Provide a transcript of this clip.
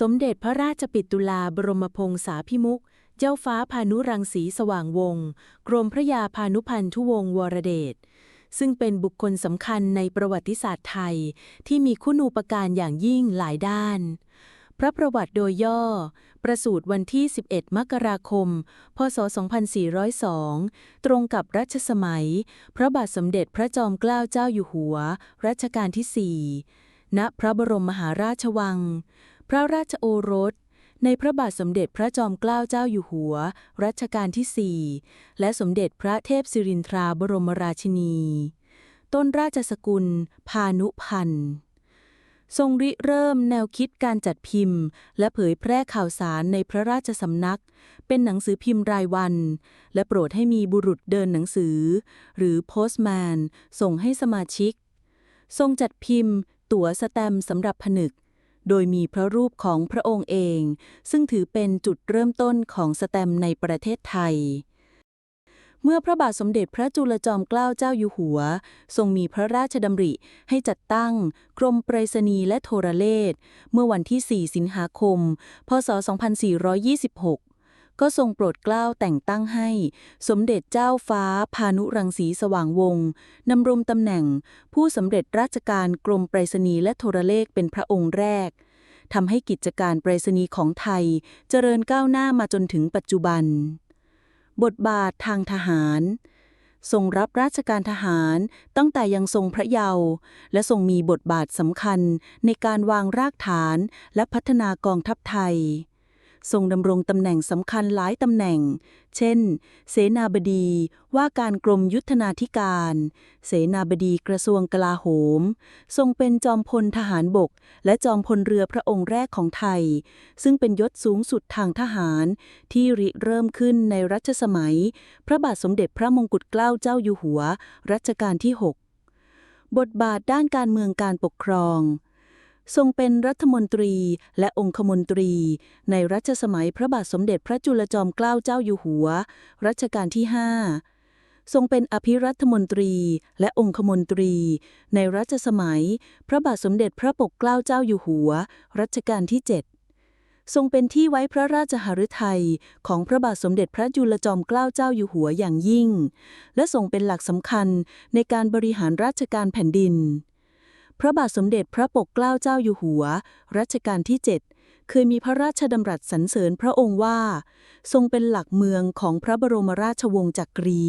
สมเด็จพระราชปิตุลาบรมพงษาภิมุข เจ้าฟ้าพานุรังสีสว่างวงศ์กรมพระยาพานุพันธุวงศ์วรเดช ซึ่งเป็นบุคคลสำคัญในประวัติศาสตร์ไทย ที่มีคุณูปการอย่างยิ่งหลายด้าน พระประวัติโดยย่อ ประสูติวันที่ 11 มกราคม พศ 2402 ตรงกับรัชสมัย พระบาทสมเด็จพระจอมเกล้าเจ้าอยู่หัว รัชกาลที่ 4 ณ พระบรมมหาราชวัง พระราชโอรส ในพระบาทสมเด็จพระจอมเกล้าเจ้าอยู่หัว รัชกาลที่ 4 และสมเด็จพระเทพสิรินทราบรมราชินี ต้นราชสกุล พานุพันธ์ทรงริเริ่มแนวคิดการจัดพิมพ์ และเผยแพร่ข่าวสารในพระราชสำนัก เป็นหนังสือพิมพ์รายวัน และโปรดให้มีบุรุษเดินหนังสือ หรือโพสต์แมน ส่งให้สมาชิก ทรงจัดพิมพ์ ตั๋วสแตมสำหรับผนึก โดยมีพระรูปของพระองค์เอง ซึ่งถือเป็นจุดเริ่มต้นของสแตมในประเทศไทย เมื่อพระบาทสมเด็จพระจุลจอมเกล้าเจ้าอยู่หัว ทรงมีพระราชดำริให้จัดตั้ง กรมไปรษณีย์และโทรเลขเมื่อวันที่ 4 สิงหาคม พศ 2426 ก็ทรงโปรดเกล้าแต่งตั้งให้ สมเด็จเจ้าฟ้า พานุรังสีสว่างวงศ์ดำรงตำแหน่ง ผู้สำเร็จราชการกรมไปรษณีย์และโทรเลขเป็นพระองค์แรกทำให้กิจการไปรษณีย์ของไทย เจริญก้าวหน้ามาจนถึงปัจจุบัน บทบาททางทหาร ทรงรับราชการทหารตั้งแต่ยังทรงพระเยาว์และทรงมีบทบาทสำคัญในการวางรากฐานและพัฒนากองทัพไทย ทรงดำรงตำแหน่งสำคัญหลายตำแหน่ง เช่น เสนาบดีว่าการกรมยุทธนาธิการ เสนาบดีกระทรวงกลาโหม ทรงเป็นจอมพลทหารบก และจอมพลเรือพระองค์แรกของไทย ซึ่งเป็นยศสูงสุดทางทหาร ที่ริเริ่มขึ้นในรัชสมัย พระบาทสมเด็จพระมงกุฎเกล้าเจ้าอยู่หัว รัชกาลที่ 6 บทบาทด้านการเมืองการปกครอง ทรงเป็นรัฐมนตรีและองคมนตรี ในรัชสมัยพระบาทสมเด็จพระจุลจอมเกล้าเจ้าอยู่หัว รัชกาลที่ 5 ทรงเป็นอภิรัฐมนตรีและองคมนตรี ในรัชสมัย พระบาทสมเด็จพระปกเกล้าเจ้าอยู่หัว รัชกาลที่ 7ทรงเป็นที่ไว้พระราชหฤทัยของพระบาทสมเด็จพระจุลจอมเกล้าเจ้าอยู่หัวอย่างยิ่ง และทรงเป็นหลักสำคัญในการบริหารราชการแผ่นดิน พระบาทสมเด็จพระปกเกล้าเจ้าอยู่หัว รัชกาลที่ 7 เคยมีพระราชดำรัสสรรเสริญพระองค์ว่า ทรงเป็นหลักเมืองของพระบรมราชวงศ์จักรี